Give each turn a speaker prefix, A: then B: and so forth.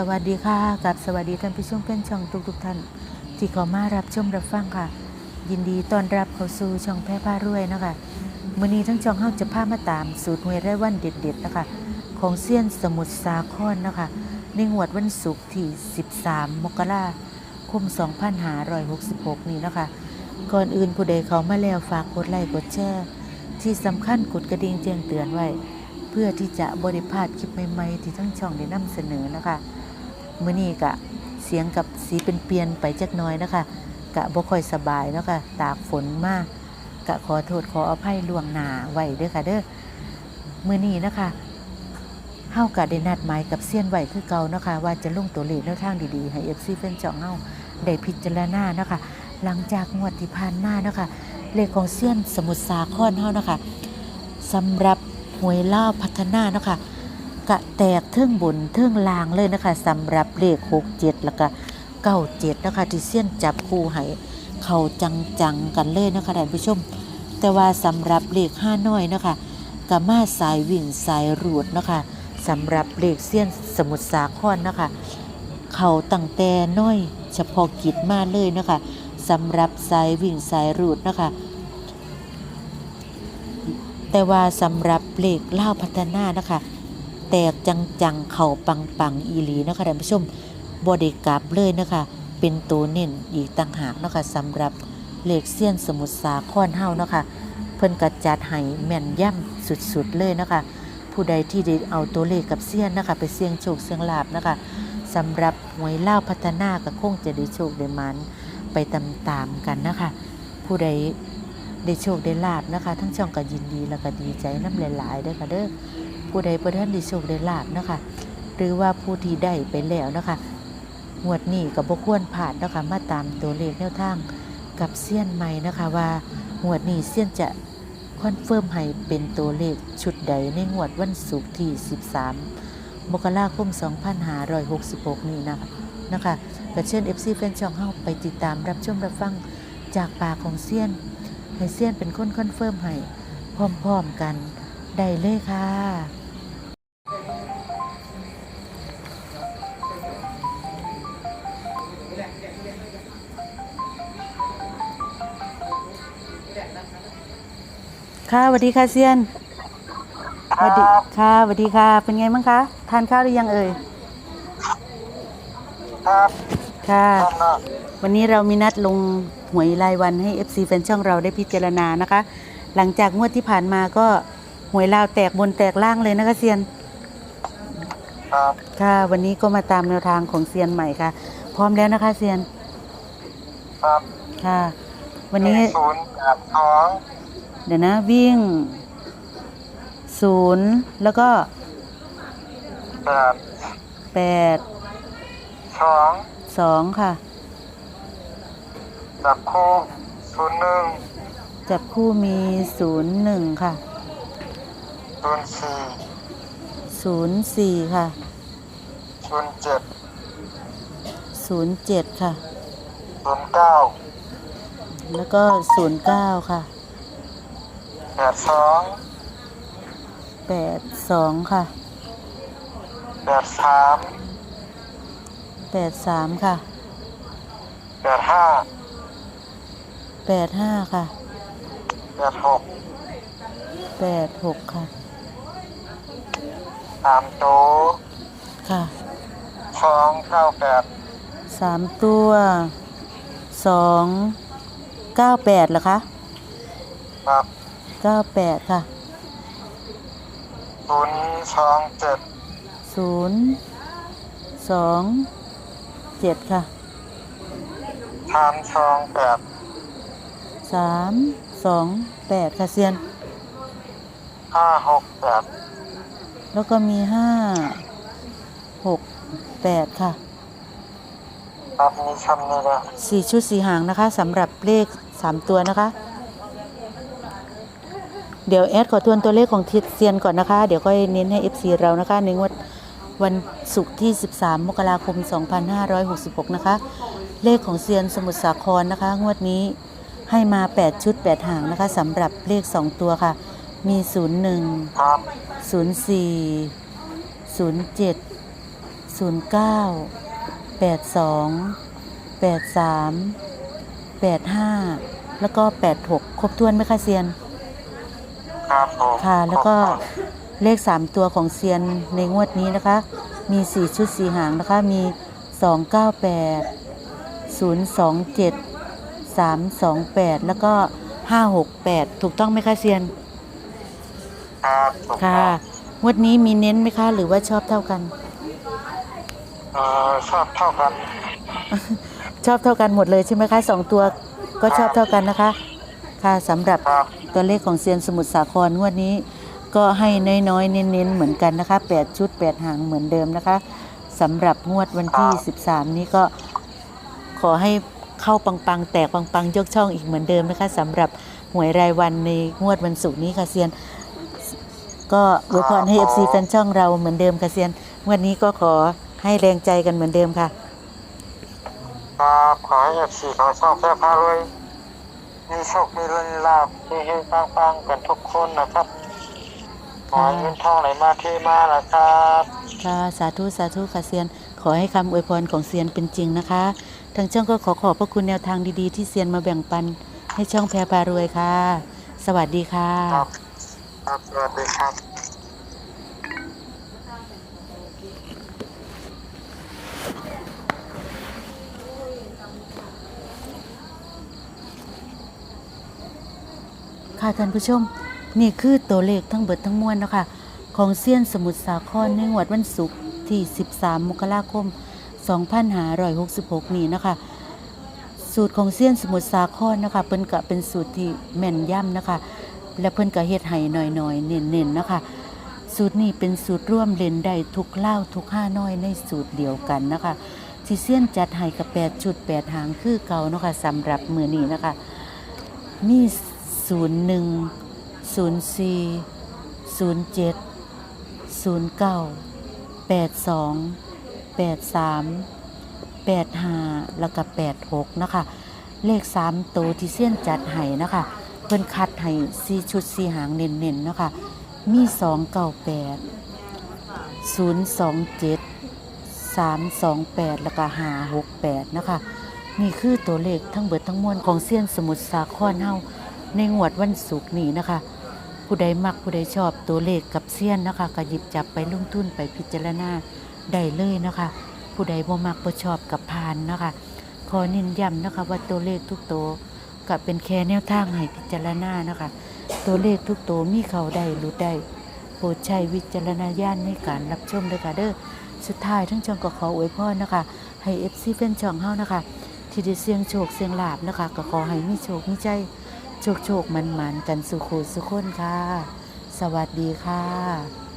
A: สวัสดีค่ะกับสวัสดีท่านผู้ชมเพื่อนช่องทุกทุกๆท่าน ที่เข้ามารับชมรับฟังค่ะ ยินดีต้อนรับเข้าสู่ช่องแพร่ผ้ารวยนะคะมื้อนี้ทั้งช่องเฮาจะพามาตามสูตรหวยรายวันเด็ดๆนะคะ ของเซียนสมุทรสาครนะคะ ในงวดวันศุกร์ที่ 13 มกราคม 2566 นี้นะคะ ก่อนอื่นผู้ใดเขามาแล้วฝากกดไลค์กดแชร์ที่สำคัญกดกระดิ่งแจ้งเตือนไว้ เพื่อที่จะบริพาดคลิปใหม่ๆ ที่ทั้งช่องได้นำเสนอนะคะ มื้อนี้กะเสียงกับสีเป็นเปลี่ยนไปจักน้อยนะคะกะบ่ค่อยสบายเนาะค่ะตากฝนมากกะขอโทษขออภัยล่วงหน้าไว้เด้อค่ะเด้อมื้อนี้นะคะเฮากะได้นัดหมายกับเซียนไหวคือเก่านะคะว่าจะลงตัวเลขแนวทางดีๆให้ FC แฟนจ่องเฮาได้พิจารณาเนาะคะหลังจากงวดที่ผ่านมาเนาะคะเลขของเซียนสมุทรสาครเฮาเนาะคะสำหรับหวยล่าพัฒนาเนาะคะ กะแตกเทิงบนเทิงลางเลยนะคะสำหรับเลข67แล้วก็เก้าเจ็ดนะคะที่เสี้ยนจับคู่ให้เขาจังๆกันเลยนะคะท่านผู้ชม แต่ว่าสำหรับเลขห้าน้อยนะคะกามาสายวิ่งสายรูดนะคะสำหรับเลขเสี้ยนสมุทรสาครนะคะเขาตั้งแต่น้อยเฉพาะกิจมาเลยนะคะสำหรับสายวิ่งสายรูดนะคะแต่ว่าสำหรับเลขเล่าพัฒนานะคะ แตกจังๆ เข่าปังๆ อีหลีนะคะท่านผู้ชมบอดีกลับเลยนะคะ เป็นตัวเน้นอีกต่างหากนะคะสำหรับเลขเซียนสมุทรสาครเฮานะคะ เพิ่นกระจัดให้แม่นย่ำสุดๆเลยนะคะ ผู้ใดที่ได้เอาตัวเลขกับเซียนนะคะ ไปเสี่ยงโชคเสี่ยงลาบนะคะสำหรับหวยเล่าพัฒนาก็คงจะได้โชคได้มันไปตามๆกันนะคะ ผู้ใด ได้โชคได้ลาบนะคะ ทั้งช่องก็ยินดีแล้วก็ดีใจน้ำหลายๆด้อค่ะเด้อผู้ใดประท่านได้โชคได้ลาบนะคะ หรือว่าผู้ที่ได้ไปแล้วนะคะงวดนี้ก็บ่ควรผ่านนะคะมาตามตัวเลขแนวทางกับเซียนใหม่นะคะว่างวดนี้เซียนจะคอนเฟิร์มให้เป็นตัวเลขชุดใดในงวดวันศุกร์ที่ 13 มกราคม 2566 นี้นะคะนะคะก็เชิญ FC แฟนช่องเฮาไปติดตามรับชมรับฟังจากปากของเซียน ให้เซียนเป็นคนคอนเฟิร์มให้พร้อมๆกัน ได้เลยค่ะ ค่ะสวัสดีค่ะเซียนสวัสดีค่ะสวัสดีค่ะ เป็นไงบ้างคะ ทานข้าวหรือยังเอ่ย
B: ครับ
A: ค่ะ
B: ครับเนาะ
A: วันนี้เรามีนัดลงหวยรายวันให้ FC แฟนช่องเราได้พิจารณานะคะ หลังจากงวดที่ผ่านมาก็หวยลาวแตกบนแตกล่างเลยนะคะเซียน
B: ครับ
A: ค่ะ วันนี้ก็มาตามแนวทางของเซียนใหม่ค่ะ พร้อมแล้วนะคะเซียน
B: ครับ
A: ค่ะ วันนี้
B: ศูนย์แปดสอง
A: เดี๋ยวนะวิ่งศูนย์แล้วก็
B: แปด
A: แปด
B: สอง
A: สองค่ะ
B: จับคู่ศูนย์หนึ่ง
A: จับคู่มีศูนย์หนึ่งค่ะ
B: ศูนย์สี่
A: ศูนย์สี่ค่ะ
B: ศูนย์เจ็ด
A: ศูนย์เจ็ดค่ะ
B: ศูนย์เก้า
A: แล้วก็ศูนย์เก้าค่ะ
B: แปดสอง
A: แปดสองค่ะ
B: แปดสาม
A: แปดสามค่ะ
B: แปดห้า
A: แปดห้าค่ะ
B: แปดหก
A: แปดหกค่ะ
B: สามโตว
A: ค่ะ
B: สองเก้าแปด
A: สามตัวสองเก้าแปดเหรอคะ
B: ครับ
A: เก้าแปดค่ะ
B: ศูนย์สองเจ็ด
A: ศูนย์สอง เจ็ดค่ะ
B: สามสองแปด
A: สามสองแปดค่ะเซียน
B: ห้าหกแปด
A: แล้วก็มีห้าหกแปดค่ะ
B: ครับมีคำนี้ละ
A: สี่ชุดสี่หางนะคะสำหรับเลขสามตัวนะคะ เดี๋ยวแอดขอทวนตัวเลขของทิศเซียนก่อนนะคะ เดี๋ยวค่อยเน้นให้ FC เรานะคะในงวด วันศุกร์ที่ 13 มกราคม 2566 นะคะ เลขของเซียนสมุทรสาครนะคะ งวดนี้ให้มา 8 ชุด 8 หางนะคะสำหรับเลข 2 ตัวค่ะ มี 01
B: ครับ
A: 04 07 09 82 83 85 แล้วก็ 86 ครบถ้วนไหมคะเซียน
B: ครับผม
A: ค่ะ แล้วก็ เลข 3 ตัวของเซียนในงวดนี้นะคะ มี 4 ชุด 4 หางนะคะ มี 298 027 328 แล้วก็ 568 ถูกต้องไหมคะเซียน
B: ครับถูก
A: ค่ะ
B: ต้อง
A: งวดนี้มีเน้นไหมคะ หรือว่าชอบเท่ากัน
B: เอ่อชอบเท่ากัน
A: ชอบเท่ากันหมดเลยใช่ไหมคะสองตัวก็ชอบเท่ากันนะคะ ค่ะสำหรับ
B: ครับ
A: ตัวเลขของเซียนสมุทรสาครงวดนี้ ก็ให้น้อยๆ เน้นๆ เหมือนกันนะคะ 8 ชุด 8 หางเหมือนเดิมนะคะสำหรับงวดวันที่ 13 นี้ก็ขอให้เข้าปังๆ แตกปังๆ ยกช่องอีกเหมือนเดิมนะคะสำหรับหวยรายวันในงวดวันศุกร์นี้ค่ะเซียน ก็อวยพรให้ FC แฟนช่องเราเหมือนเดิมค่ะเซียนงวันนี้ก็ขอให้แรงใจกันเหมือนเดิมค่ะ
B: ครับขอให้เอฟซีของช่องแพร่พารวยมีโชคมีเงินลาบมีเฮงปังๆกันทุกคนนะครับ ขอให้เงินทองไหลมาเทมานะครับ
A: ค่ะสาธุสาธุค่ะเซียน ขอให้คำอวยพรของเซียนเป็นจริงนะคะ ทางช่องก็ขอขอบพระคุณแนวทางดีๆ ที่เซียนมาแบ่งปัน ให้ช่องแพรพารวยค่ะ สวัสดีค่ะ
B: ครับครับสวัสดีครับ
A: ค่ะท่านผู้ชม นี่คือตัวเลขทั้งเบิดทั้งมวลนะคะของเซียนสมุทรสาครในงวดวันศุกร์ที่ 13 มกราคม 2566 นี้นะคะ สูตรของเซียนสมุทรสาครนะคะเพิ่นก็เป็นสูตรที่แม่นย่ำนะคะ และเพิ่นก็เฮ็ดให้หน่อยๆ เน้นๆนะคะ สูตรนี้เป็นสูตรร่วมเล่นได้ทุกเล่าทุกห้าน้อยในสูตรเดียวกันนะคะที่เซียนจัดให้กับ8ชุด8หางคือเก่านะคะสำหรับมือนี้นะคะ มีศูนย์หนึ่ง 01 04 07 09 82 83 85แล้วก็86นะคะ เลข3ตัวที่เซียนจัดให้นะคะ เพิ่นคัดให้4ชุด4หางเน้นๆนนะคะมี298 027 328แล้วก็568นะคะ นี่คือตัวเลขทั้งเบิดทั้งมวลของเซียนสมุทรสาครเฮาในงวดวันศุกร์นี้นะคะ ผู้ใดมักผู้ใดชอบตัวเลขกับเซียนนะคะก็หยิบจับไปลงทุนไปพิจารณาได้เลยนะคะ ผู้ใดบ่มักบ่ชอบกับพานนะคะขอเน้นย้ำนะคะว่าตัวเลขทุกตัวก็เป็นแค่แนวทางให้พิจารณานะคะ ตัวเลขทุกตัวมีเขาได้หรือได้โปรดใช้วิจารณญาณในการรับชมด้วยค่ะเด้อสุดท้ายทั้งช่องก็ขออวยพรนะคะ ให้ FC เพื่อนช่องเฮานะคะ ที่ได้เสียงโชคเสียงลาบนะคะ ก็ขอให้มีโชคมีใจ โชคโชคมันมันๆกันสุขุสุขคนค่ะ สวัสดีค่ะ